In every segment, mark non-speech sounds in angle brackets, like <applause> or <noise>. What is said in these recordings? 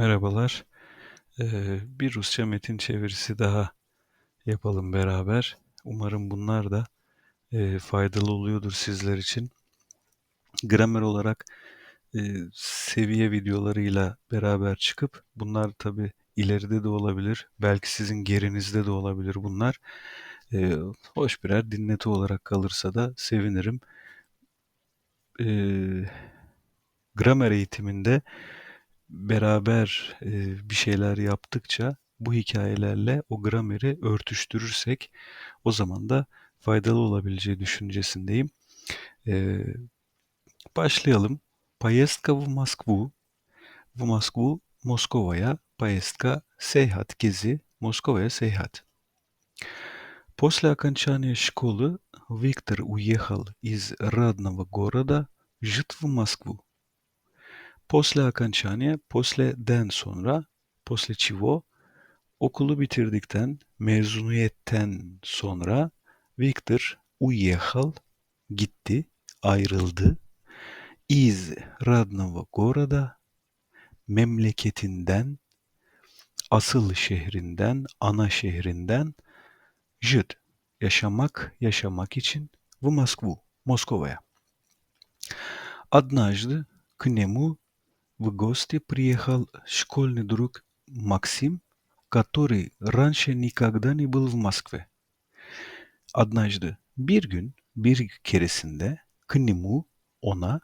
Merhabalar. Eee, bir Rusça metin çevirisi daha yapalım beraber. Umarım bunlar da eee, faydalı oluyordur sizler için. Gramer olarak eee, seviye videolarıyla beraber çıkıp bunlar tabi ileride de olabilir. Belki sizin gerinizde de olabilir bunlar. Eee, hoş birer dinleti olarak kalırsa da sevinirim. Eee, gramer eğitiminde beraber e, bir şeyler yaptıkça bu hikayelerle o grameri örtüştürürsek o zaman da faydalı olabileceği düşüncesindeyim. E, başlayalım. Поездка в Москву. В Москву, Moskova'ya поездка, seyahat, gezi, Moskova'ya seyahat. После окончания школы Виктор уехал из родного города жить в Москву. После окончания, posle'den sonra, после чего, okulu bitirdikten, mezuniyetten sonra Victor уехал, gitti, ayrıldı. Iz родного города, memleketinden, asıl şehrinden, ana şehrinden, жить, yaşamak, yaşamak için, в Москву, Moskova'ya. Однажды к нему в гости приехал школьный друг Максим, который раньше никогда не был в Москве. Однажды, bir gün, bir keresinde, к нему, ona,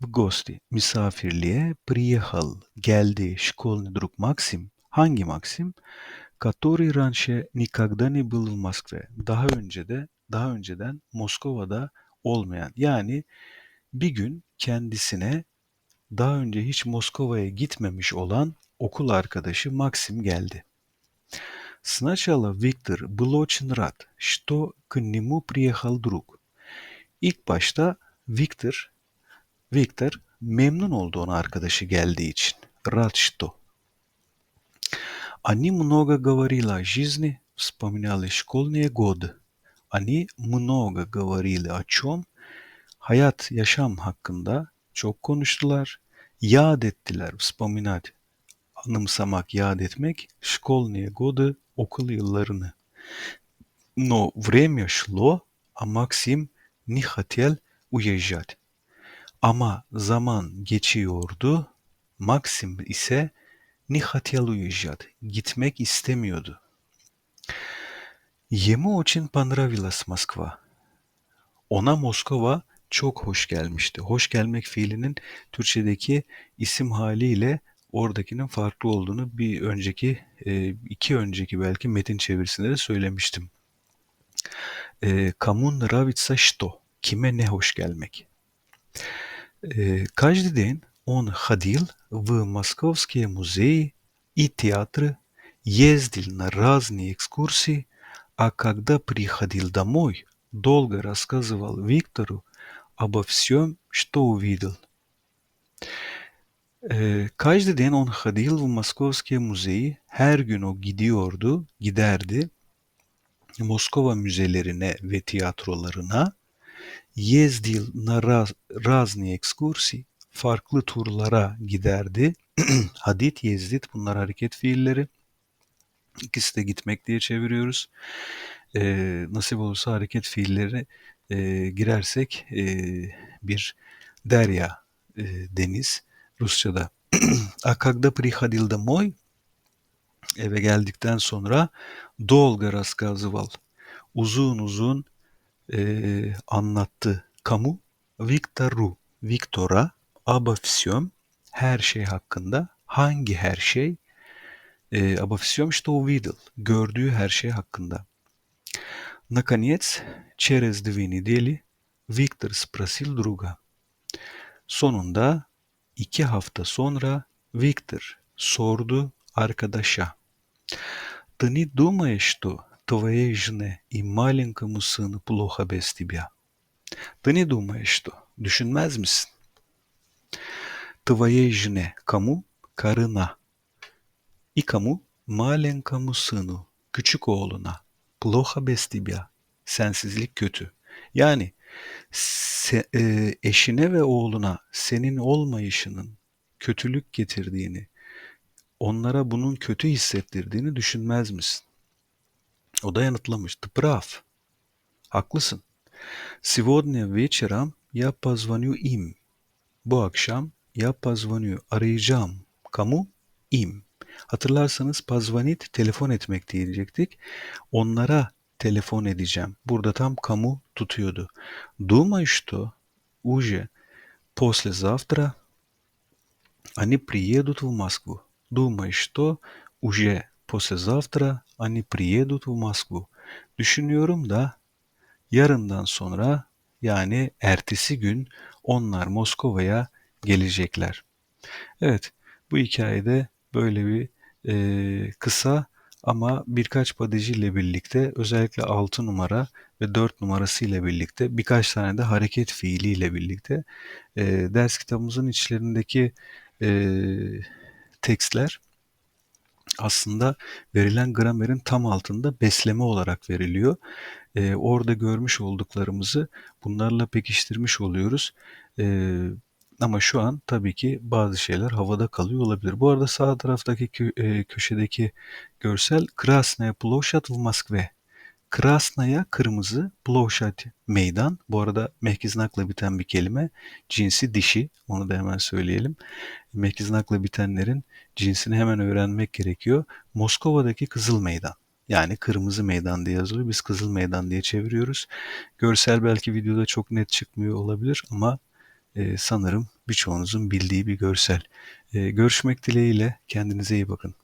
в гости, misafirliğe, приехал, geldi, школьный друг Максим, hangi Максим? Который раньше никогда не был в Москве. Daha önce de, daha önceden Moskova'da olmayan, yani bir gün kendisine daha önce hiç Moskova'ya gitmemiş olan okul arkadaşı Максим geldi. Сначала Виктор был очень рад, что к нему приехал друг. İlk başta Victor, Victor memnun oldu ona arkadaşı geldiği için. Рад что. Они много говорили о жизни, вспоминали школьные годы. Они много говорили о чем? Hayat, yaşam hakkında çok konuştular. Yad ettiler. Вспоминать. Anımsamak, yad etmek. Школьные годы. Okul yıllarını. Но время шло, а Максим не хотел уезжать. Ama zaman geçiyordu. Maxim ise не хотел уезжать. Gitmek istemiyordu. Ему очень понравилась Москва. Ona Moskova çok hoş gelmişti. Hoş gelmek fiilinin Türkçedeki isim haliyle oradakinin farklı olduğunu bir önceki, e, iki önceki belki metin çevirisinde de söylemiştim. E, Кому нравится что? Kime ne hoş gelmek? E, Каждый день он ходил в московские музеи и театры, ездил на разные экскурсии, а когда приходил домой, долго рассказывал Виктору обо всем, что увидел. Ee, Каждый день он ходил в московские музеи. Her gün o gidiyordu, giderdi. Moskova müzelerine ve tiyatrolarına. Ездил на раз, разные экскурсии. Farklı turlara giderdi. <clears throat> Hadit, yezdit bunlar hareket fiilleri. İkisi de gitmek diye çeviriyoruz. Ee, nasip olursa hareket fiilleri e, girersek e, bir derya e, deniz Rusça'da. <clears throat> Akagda prihadilda moy eve geldikten sonra dolga raskazıval uzun uzun e, anlattı kamu. Viktoru Viktora abafisyon her şey hakkında hangi her şey? E, abafisyon işte o Weedle gördüğü her şey hakkında. Наконец, через две недели Виктор спросил друга. Sonunda iki hafta sonra Виктор sordu arkadaşa. Ты не думаешь, что твоей жене и маленькому сыну плохо без тебя? Ты не думаешь, что? Düşünmez misin? Твоей жене. Кому? Karına. И кому? Маленькому сыну. Küçük oğluna. Плохо без тебя. Sensizlik kötü. Yani se, e, eşine ve oğluna senin olmayışının kötülük getirdiğini onlara bunun kötü hissettirdiğini düşünmez misin? O da yanıtlamış. Ты прав. Haklısın. Сегодня вечером я позвоню им. Bu akşam я позвоню, arayacağım. Kamu? Im. Hatırlarsanız позвонить telefon etmek diyecektik. Onlara telefon edeceğim. Burada tam kamu tutuyordu. Думаю, что уже послезавтра они приедут в Москву. Думаю, что уже послезавтра они приедут в Москву. Düşünüyorum da yarından sonra yani ertesi gün onlar Moskova'ya gelecekler. Evet, bu hikayede böyle bir e, kısa ama birkaç padeci ile birlikte özellikle 6 numara ve 4 numarası ile birlikte birkaç tane de hareket fiili ile birlikte e, ders kitabımızın içlerindeki e, tekstler aslında verilen gramerin tam altında besleme olarak veriliyor. Ee, orada görmüş olduklarımızı bunlarla pekiştirmiş oluyoruz. Ee, ama şu an tabii ki bazı şeyler havada kalıyor olabilir. Bu arada sağ taraftaki kö- e, köşedeki görsel Krasnaya Ploşad v Moskve. Krasnaya kırmızı, Ploşad meydan. Bu arada mehkiznakla biten bir kelime. Cinsi dişi. Onu da hemen söyleyelim. Mehkiznakla bitenlerin cinsini hemen öğrenmek gerekiyor. Moskova'daki Kızıl Meydan. Yani Kırmızı Meydan diye yazılıyor. Biz Kızıl Meydan diye çeviriyoruz. Görsel belki videoda çok net çıkmıyor olabilir ama e, sanırım birçoğunuzun bildiği bir görsel. E, görüşmek dileğiyle kendinize iyi bakın.